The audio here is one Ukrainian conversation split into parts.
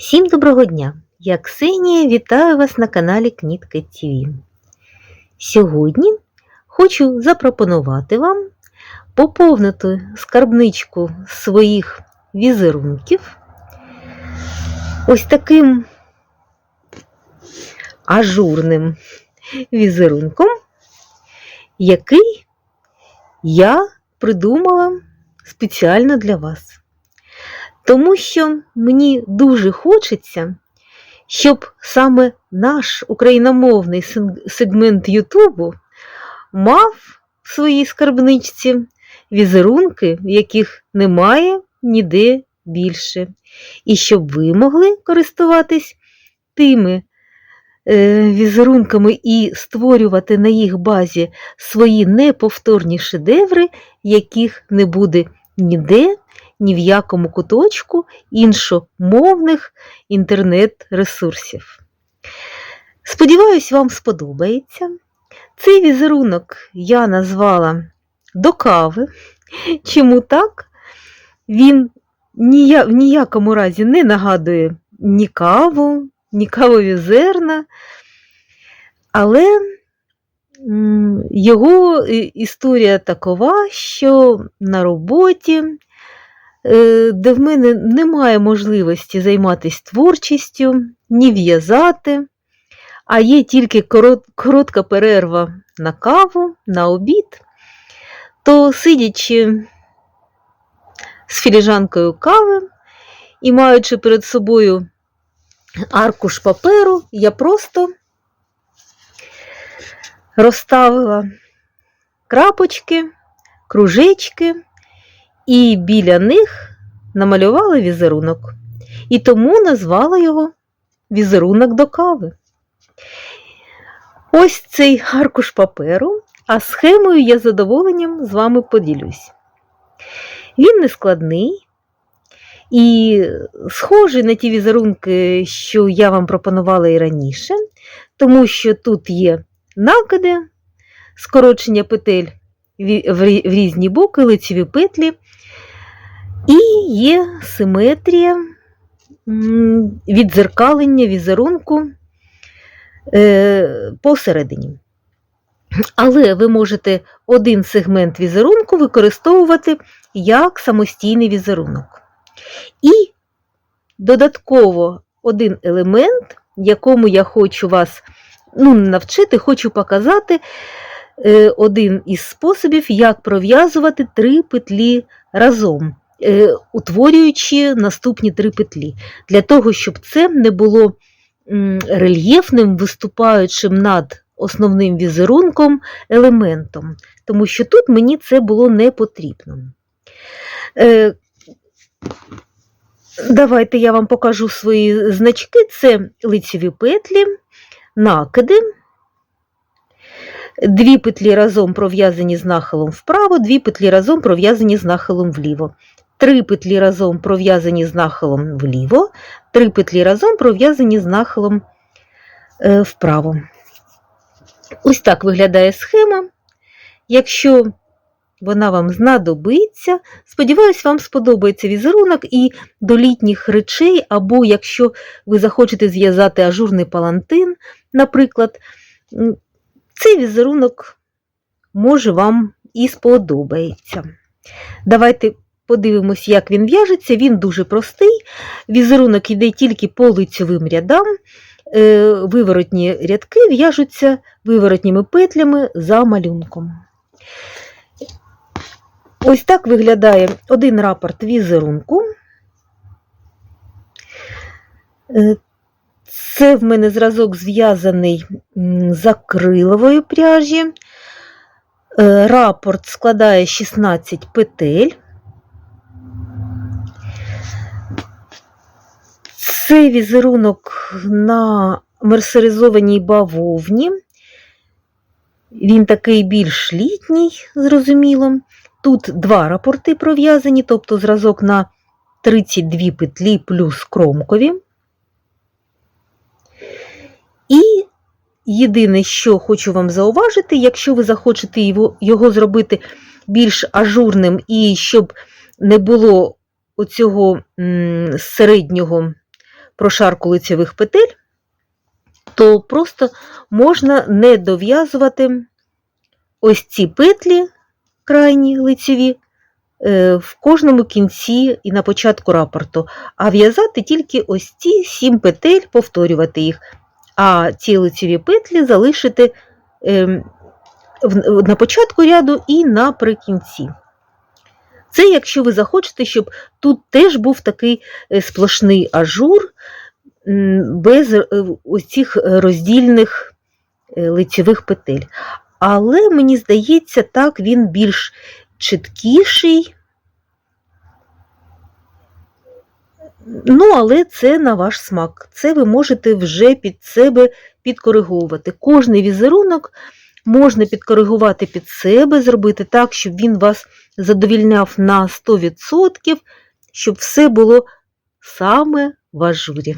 Всім доброго дня! Я Ксенія вітаю вас на каналі Кнітка ТВ. Сьогодні хочу запропонувати вам поповнити скарбничку своїх візерунків ось таким ажурним візерунком, який я придумала спеціально для вас. Тому що мені дуже хочеться, щоб саме наш україномовний сегмент Ютубу мав в своїй скарбничці візерунки, яких немає ніде більше. І щоб ви могли користуватись тими е, візерунками і створювати на їх базі свої неповторні шедеври, яких не буде ніде ні в якому куточку іншомовних інтернет-ресурсів. Сподіваюсь, вам сподобається. Цей візерунок я назвала до кави. Чому так? Він в ніякому разі не нагадує ні каву, ні кавові зерна, але його історія такова, що на роботі де в мене немає можливості займатися творчістю, ні в'язати, а є тільки коротка перерва на каву, на обід, то сидячи з філіжанкою кави і маючи перед собою аркуш паперу, я просто розставила крапочки, кружечки і біля них намалювала візерунок. І тому назвала його візерунок до кави. Ось цей аркуш паперу, а схемою я задоволенням з вами поділюсь. Він не складний і схожий на ті візерунки, що я вам пропонувала і раніше, тому що тут є накиди, скорочення петель в різні боки, лицеві петлі, і є симетрія м, віддзеркалення візерунку е, посередині. Але ви можете один сегмент візерунку використовувати як самостійний візерунок. І додатково один елемент, якому я хочу вас ну, навчити, хочу показати е, один із способів, як пров'язувати три петлі разом, утворюючи наступні три петлі, для того, щоб це не було рельєфним, виступаючим над основним візерунком елементом, тому що тут мені це було не потрібно. Е, Давайте я вам покажу свої значки. Це лицеві петлі, накиди. Дві петлі разом пров'язані з нахилом вправо, дві петлі разом пров'язані з нахилом вліво. Три петлі разом пров'язані з нахилом вліво, три петлі разом пров'язані з нахилом е, вправо. Ось так виглядає схема. Якщо вона вам знадобиться, сподіваюсь, вам сподобається візерунок і до літніх речей, або якщо ви захочете зв'язати ажурний палантин, наприклад, цей візерунок може вам і сподобається. Давайте подивимось, як він в'яжеться. Він дуже простий. Візерунок йде тільки по лицьовим рядам. Е, Виворотні рядки в'яжуться виворотніми петлями за малюнком. Ось так виглядає один рапорт візерунку. Е, Це в мене зразок зв'язаний з акрилової пряжі. Е, Рапорт складає 16 петель. Це візерунок на мерсеризованій бавовні. Він такий більш літній, зрозуміло. Тут два рапорти пров'язані, тобто зразок на 32 петлі плюс кромкові. І єдине, що хочу вам зауважити, якщо ви захочете його, його зробити більш ажурним і щоб не було оцього м, середнього прошарку лицевих петель, то просто можна не дов'язувати ось ці петлі крайні лицеві е, в кожному кінці і на початку рапорту, а в'язати тільки ось ці сім петель, повторювати їх, а ці лицеві петлі залишити ем, на початку ряду і наприкінці. Це якщо ви захочете, щоб тут теж був такий е, сплошний ажур без е, ось цих роздільних е, лицевих петель. Але мені здається, так він більш чіткіший. Ну, але це на ваш смак. Це ви можете вже під себе підкориговувати. Кожний візерунок можна підкоригувати під себе, зробити так, щоб він вас задовільняв на 100%, щоб все було саме в ажурі.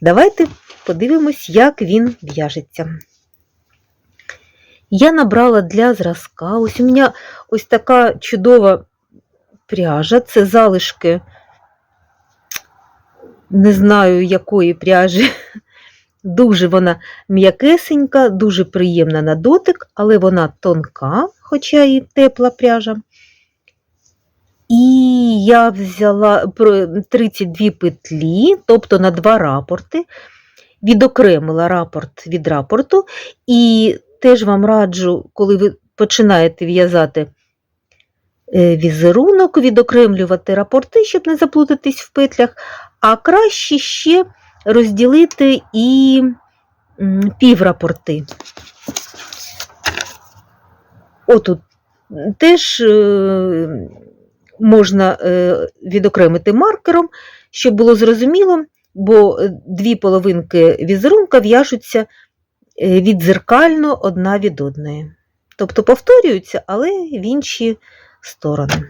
Давайте подивимось, як він в'яжеться. Я набрала для зразка. Ось у мене ось така чудова пряжа. Це залишки, не знаю якої пряжі. Дуже вона м'якесенька, дуже приємна на дотик, але вона тонка, хоча і тепла пряжа. І я взяла 32 петлі, тобто на два рапорти, відокремила рапорт від рапорту, і теж вам раджу, коли ви починаєте в'язати е, візерунок, відокремлювати рапорти, щоб не заплутатись в петлях, а краще ще розділити і піврапорти. Отут теж е, можна е, відокремити маркером, щоб було зрозуміло, бо дві половинки візерунка в'яжуться е, віддзеркально одна від одної. Тобто повторюються, але в інші сторони.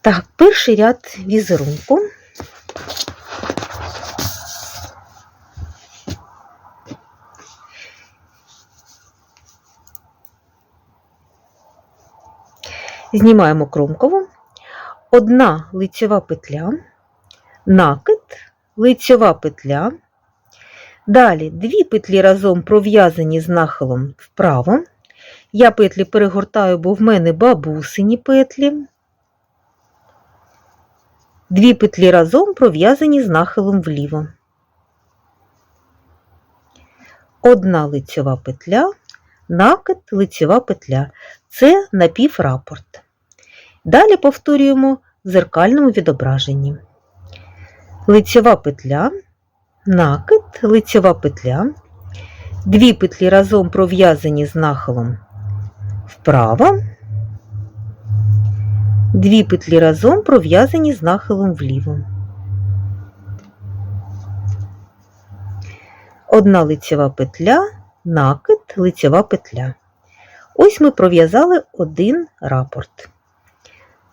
Так, перший ряд візерунку. Знімаємо кромкову, одна лицьова петля, накид, лицьова петля. Далі дві петлі разом пров'язані з нахилом вправо. Я петлі перегортаю, бо в мене бабусині петлі. Дві петлі разом пров'язані з нахилом вліво. Одна лицьова петля, накид, лицьова петля. Це напіврапорт. Далі повторюємо в зеркальному відображенні. Лицьова петля, накид, лицьова петля. Дві петлі разом пров'язані з нахилом вправо. Дві петлі разом пров'язані з нахилом вліво. Одна лицьова петля, накид, лицьова петля. Ось ми пров'язали один рапорт.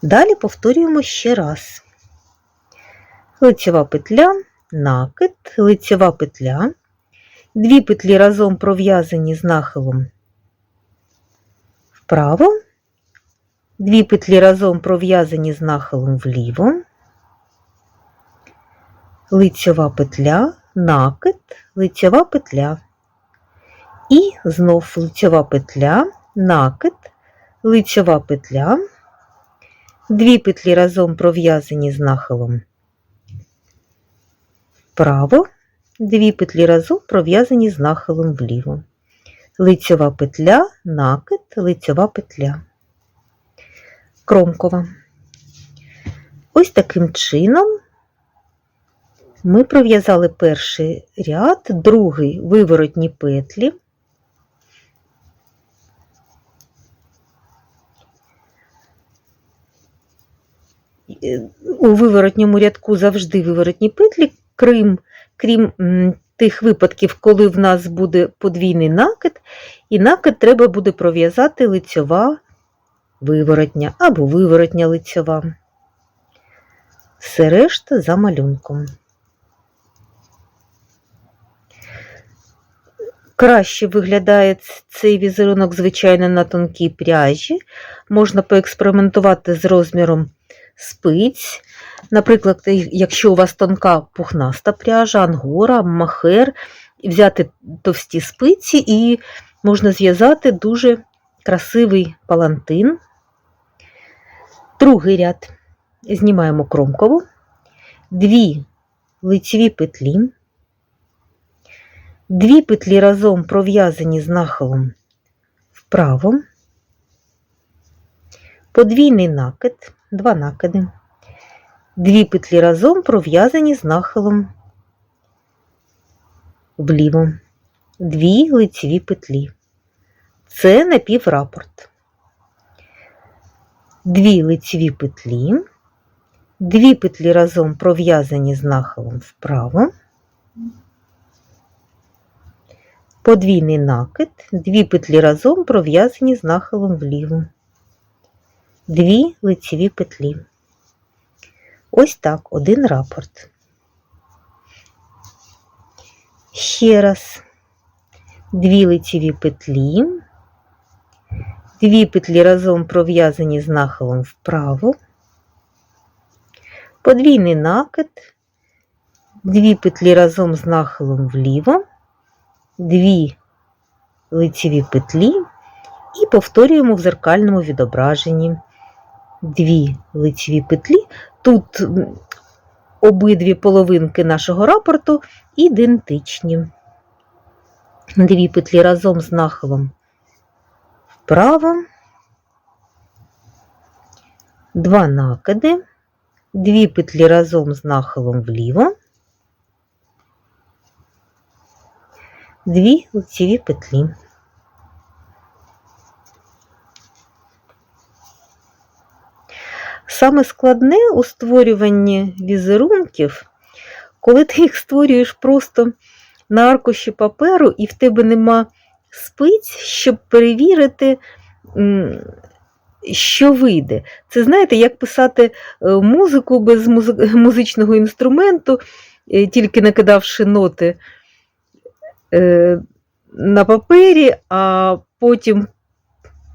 Далі повторюємо ще раз. Лицьова петля, накид, лицьова петля. Дві петлі разом пров'язані з нахилом вправо. Дві петлі разом пров'язані з нахилом вліво, лицьова петля, накид, лицьова петля. І знов лицьова петля, накид, лицьова петля. Дві петлі разом пров'язані з нахилом вправо, дві петлі разом пров'язані з нахилом вліво. Лицьова петля, накид, лицьова петля кромкова. Ось таким чином ми пров'язали перший ряд, другий виворотні петлі. У виворотньому рядку завжди виворотні петлі, крім, крім тих випадків, коли в нас буде подвійний накид, і накид треба буде пров'язати лицьова виворотня або виворотня лицьова. Все решта за малюнком. Краще виглядає цей візерунок, звичайно, на тонкій пряжі. Можна поекспериментувати з розміром спиць. Наприклад, якщо у вас тонка пухнаста пряжа, ангора, махер, взяти товсті спиці і можна зв'язати дуже красивий палантин. Другий ряд. Знімаємо кромкову, дві лицеві петлі, дві петлі разом пров'язані з нахилом вправо, подвійний накид, два накиди, дві петлі разом пров'язані з нахилом вліво, дві лицеві петлі. Це напіврапорт. Дві лицеві петлі, дві петлі разом пров'язані з нахилом вправо, подвійний накид, дві петлі разом пров'язані з нахилом вліво, дві лицеві петлі. Ось так один рапорт. Ще раз. Дві лицеві петлі, дві петлі разом пров'язані з нахилом вправо, подвійний накид, дві петлі разом з нахилом вліво, дві лицеві петлі. І повторюємо в зеркальному відображенні. Дві лицеві петлі. Тут обидві половинки нашого рапорту ідентичні. Дві петлі разом з нахилом вправо, два накиди, дві петлі разом з нахилом вліво, дві лицеві петлі. Саме складне у створюванні візерунків, коли ти їх створюєш просто на аркуші паперу, і в тебе нема спиць, щоб перевірити, що вийде. Це знаєте, як писати е, музику без музичного інструменту, е, тільки накидавши ноти е, на папері, а потім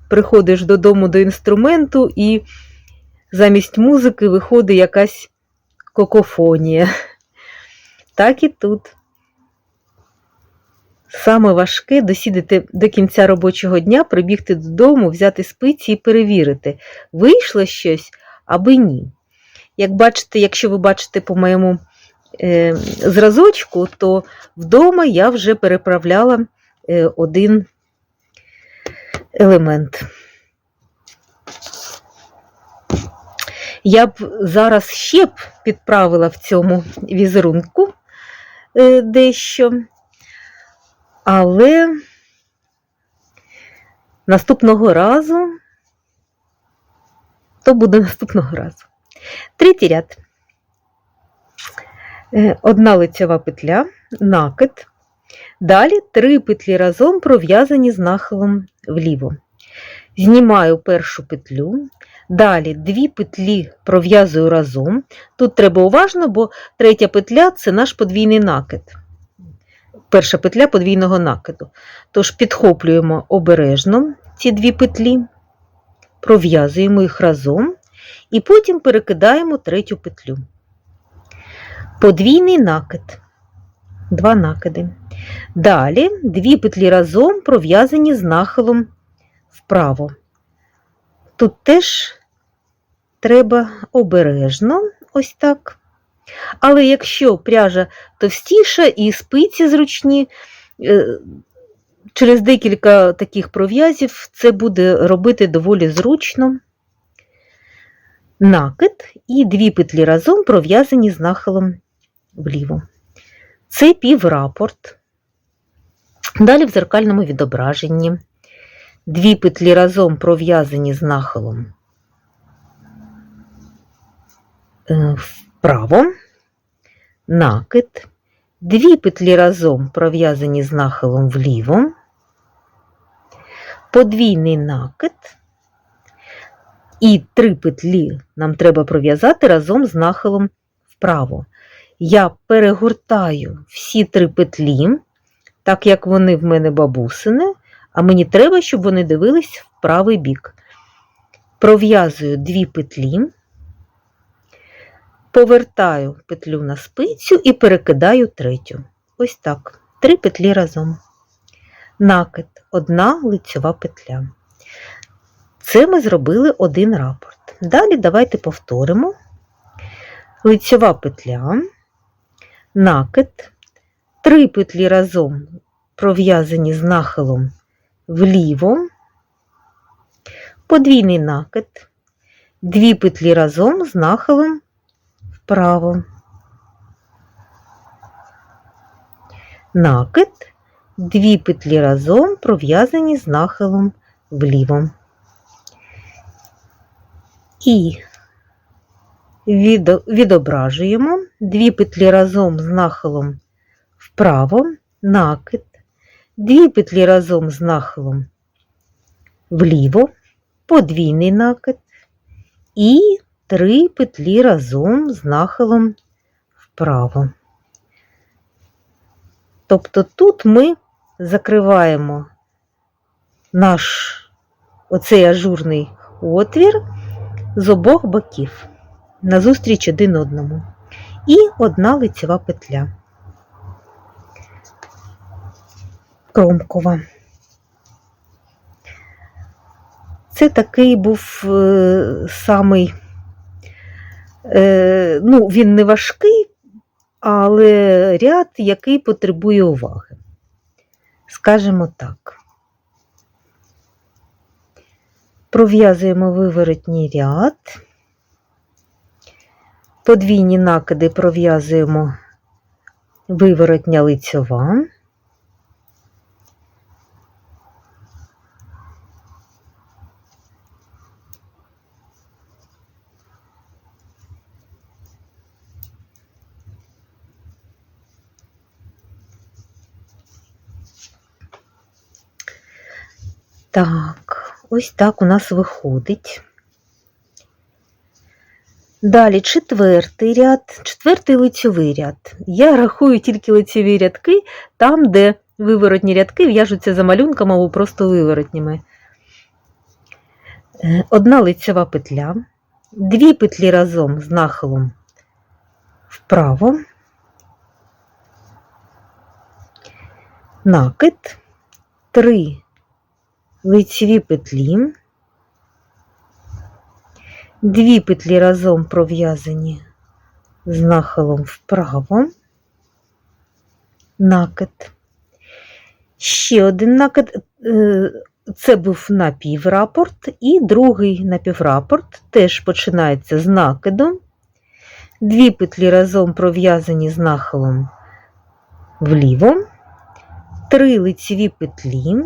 приходиш додому до інструменту і замість музики виходить якась кокофонія. Так і тут. Саме важке досідати до кінця робочого дня, прибігти додому, взяти спиці і перевірити, вийшло щось аби ні. Як бачите, якщо ви бачите по моєму е, зразочку, то вдома я вже переправляла е, один елемент. Я б зараз ще б підправила в цьому візерунку е, дещо, але наступного разу, то буде наступного разу. Третій ряд. Е, одна лицева петля, накид. Далі три петлі разом пров'язані з нахилом вліво. Знімаю першу петлю, Далі дві петлі пров'язую разом. Тут треба уважно, бо третя петля це наш подвійний накид. Перша петля подвійного накиду. Тож підхоплюємо обережно ці дві петлі, пров'язуємо їх разом і потім перекидаємо третю петлю. Подвійний накид. Два накиди. Далі дві петлі разом пров'язані з нахилом вправо. Тут теж треба обережно, ось так. Але якщо пряжа товстіша і спиці зручні, е, через декілька таких пров'язів це буде робити доволі зручно. Накид і дві петлі разом пров'язані з нахилом вліво. Це піврапорт. Далі в зеркальному відображенні. Дві петлі разом пров'язані з нахилом Вправо, накид, дві петлі разом пров'язані з нахилом вліво, подвійний накид, і три петлі нам треба пров'язати разом з нахилом вправо. Я перегортаю всі три петлі, так як вони в мене бабусини, а мені треба, щоб вони дивились в правий бік. Пров'язую дві петлі повертаю петлю на спицю і перекидаю третю. Ось так. Три петлі разом. Накид, одна лицьова петля. Це ми зробили один рапорт. Далі давайте повторимо. Лицьова петля, накид, три петлі разом пров'язані з нахилом вліво, подвійний накид, дві петлі разом з нахилом вправо. Накид, дві петлі разом пров'язані з нахилом вліво. І відображуємо. Дві петлі разом з нахилом вправо, накид, дві петлі разом з нахилом вліво, подвійний накид. І три петлі разом з нахилом вправо. Тобто тут ми закриваємо наш оцей ажурний отвір з обох боків назустріч один одному. І одна лицева петля. Кромкова. Це такий був е, самий, е, ну, він не важкий, але ряд, який потребує уваги. Скажемо так. Пров'язуємо виворотній ряд. Подвійні накиди пров'язуємо виворотня лицьова. Так, ось так у нас виходить. Далі четвертий ряд, четвертий лицьовий ряд. Я рахую тільки лицьові рядки там, де виворотні рядки в'яжуться за малюнками або просто виворотніми. Е, Одна лицьова петля, дві петлі разом з нахилом вправо, накид, три лицьові петлі, дві петлі разом пров'язані з нахилом вправо, накид. Ще один накид, е, це був напіврапорт, і другий напіврапорт теж починається з накиду. Дві петлі разом пров'язані з нахилом вліво, три лицеві петлі,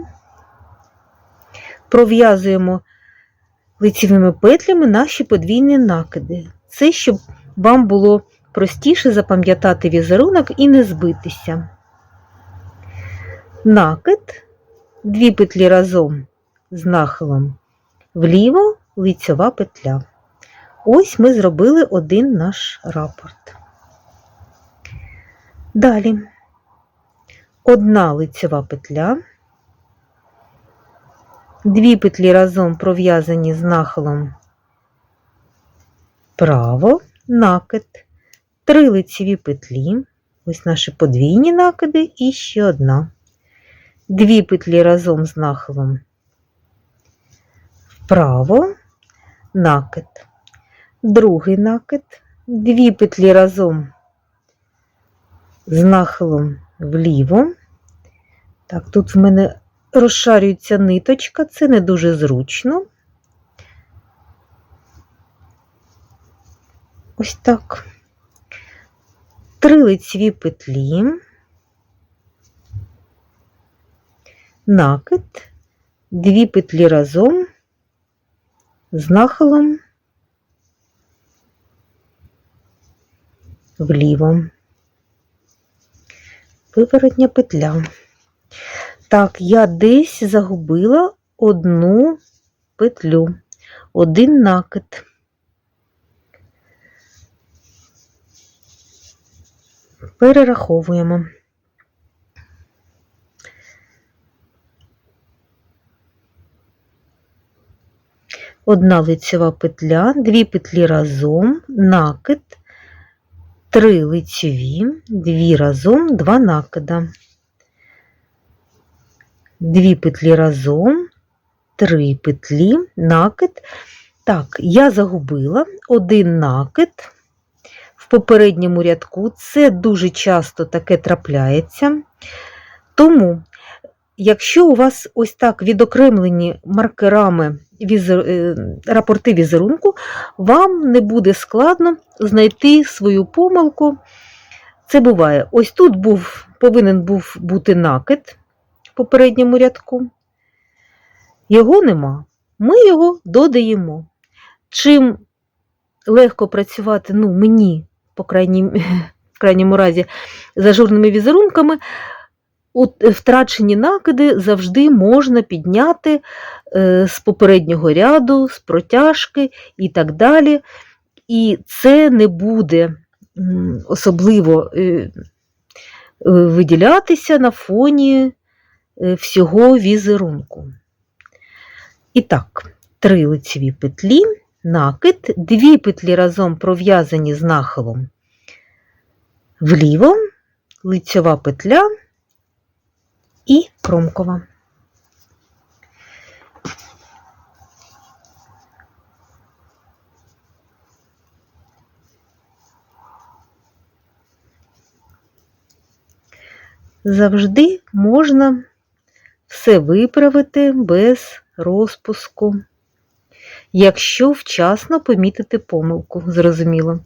пров'язуємо лицевими петлями наші подвійні накиди. Це щоб вам було простіше запам'ятати візерунок і не збитися. Накид, дві петлі разом з нахилом вліво, лицьова петля. Ось ми зробили один наш рапорт. Далі одна лицьова петля, дві петлі разом пров'язані з нахилом. Вправо, накид, три лицеві петлі, ось наші подвійні накиди і ще одна. Дві петлі разом з нахилом. Вправо, накид, другий накид, дві петлі разом з нахилом вліво. Так, тут в мене розшарюється ниточка, це не дуже зручно. Ось так. Три лицеві петлі, накид, дві петлі разом з нахилом вліво. Виворотня петля. Так, я десь загубила одну петлю, один накид. Перераховуємо. Одна лицева петля, дві петлі разом, накид, 3 лицьові, 2 разом, 2 накида. 2 петлі разом, 3 петлі, накид. Так, я загубила один накид в попередньому рядку. Це дуже часто таке трапляється. Тому, якщо у вас ось так відокремлені маркерами е, рапорти візерунку, вам не буде складно знайти свою помилку. Це буває. Ось тут був, повинен був бути накид попередньому рядку. Його нема. Ми його додаємо. Чим легко працювати, ну, мені, по крайній, в крайньому разі, з ажурними візерунками, втрачені накиди завжди можна підняти е, з попереднього ряду, з протяжки і так далі. І це не буде особливо е, е, виділятися на фоні е, всього візерунку. І так, три лицеві петлі, накид, дві петлі разом пров'язані з нахилом вліво, лицьова петля і кромкова. Завжди можна все виправити без розпуску, якщо вчасно помітити помилку, зрозуміло.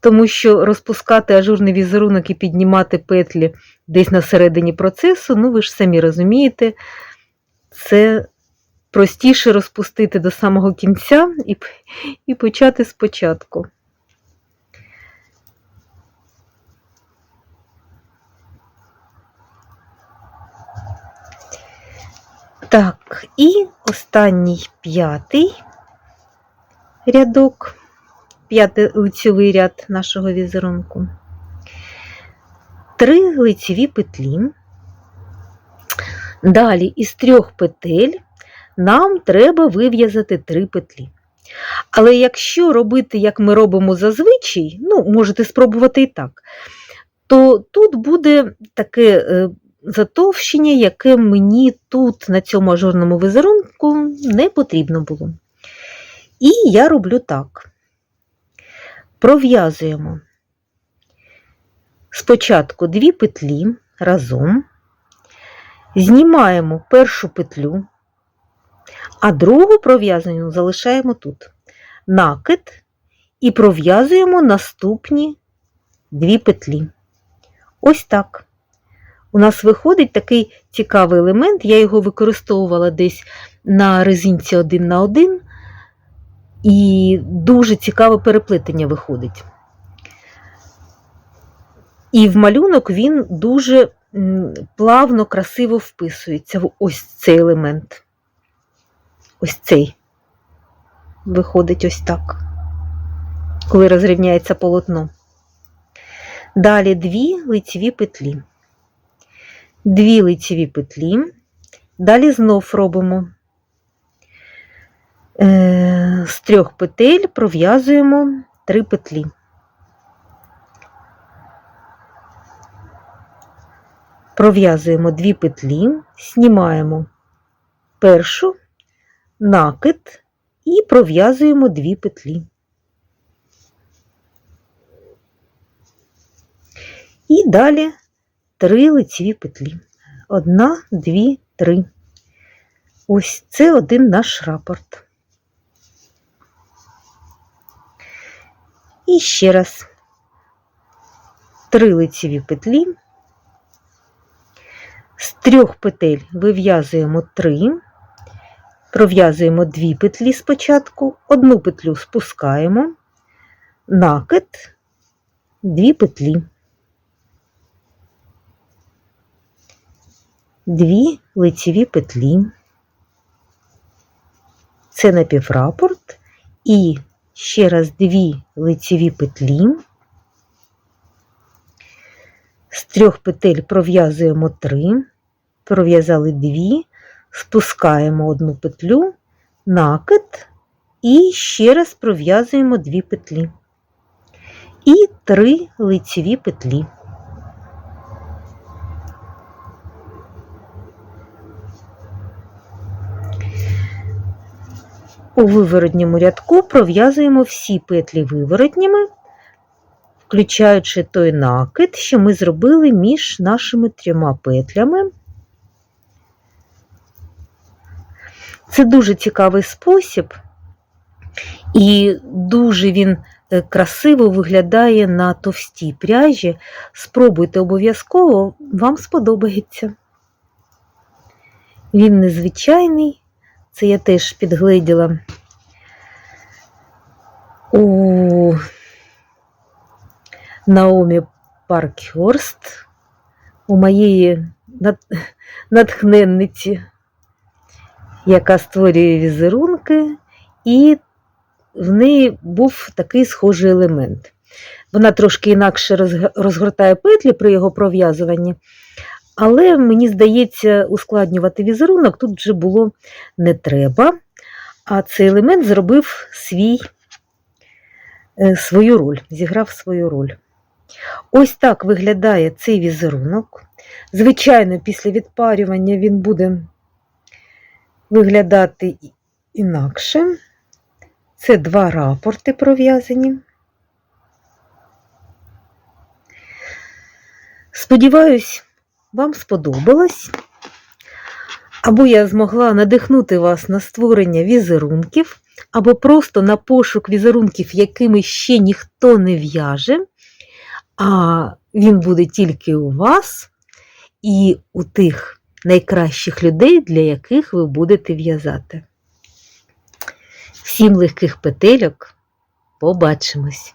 Тому що розпускати ажурний візерунок і піднімати петлі десь на середині процесу, ну ви ж самі розумієте, це простіше розпустити до самого кінця і, і почати спочатку. Так, і останній п'ятий рядок, п'ятий лицьовий ряд нашого візерунку. Три лицеві петлі. Далі із трьох петель нам треба вив'язати три петлі. Але якщо робити, як ми робимо зазвичай, ну, можете спробувати і так, то тут буде таке е, затовщення, яке мені тут на цьому ажурному візерунку не потрібно було. І я роблю так: пров'язуємо спочатку дві петлі разом, знімаємо першу петлю, а другу пров'язану залишаємо тут. Накид і пров'язуємо наступні дві петлі. Ось так. У нас виходить такий цікавий елемент, я його використовувала десь на резинці один на один, і дуже цікаве переплетення виходить. І в малюнок він дуже плавно, красиво вписується в ось цей елемент. Ось цей виходить ось так, коли розрівняється полотно. Далі дві лицеві петлі дві лицеві петлі, далі знов робимо е, з трьох петель пров'язуємо три петлі. Пров'язуємо дві петлі, знімаємо першу накид і пров'язуємо дві петлі. І далі три лицеві петлі. Одна, дві, три. Ось це один наш рапорт. І ще раз три лицеві петлі. З трьох петель вив'язуємо три, пров'язуємо дві петлі спочатку, одну петлю спускаємо, накид, дві петлі. Дві лицеві петлі, це напіврапорт, і ще раз дві лицеві петлі, з трьох петель пров'язуємо три, пров'язали дві, спускаємо одну петлю, накид. І ще раз пров'язуємо дві петлі. і 3 лицеві петлі. У виворотньому рядку пров'язуємо всі петлі виворотніми, включаючи той накид, що ми зробили між нашими трьома петлями. Це дуже цікавий спосіб, і дуже він е, красиво виглядає на товстій пряжі. Спробуйте обов'язково, вам сподобається. Він незвичайний, це я теж підгледіла у Наомі Паркхорст, у моєї нат- натхненниці, яка створює візерунки, і в неї був такий схожий елемент. Вона трошки інакше розгортає петлі при його пров'язуванні, але мені здається, ускладнювати візерунок тут вже було не треба, а цей елемент зробив свій, е, свою роль, зіграв свою роль. Ось так виглядає цей візерунок. Звичайно, після відпарювання він буде виглядати інакше. Це два рапорти пров'язані. Сподіваюсь, вам сподобалось. Або я змогла надихнути вас на створення візерунків, або просто на пошук візерунків, якими ще ніхто не в'яже, а він буде тільки у вас і у тих найкращих людей, для яких ви будете в'язати. Всім легких петельок. Побачимось!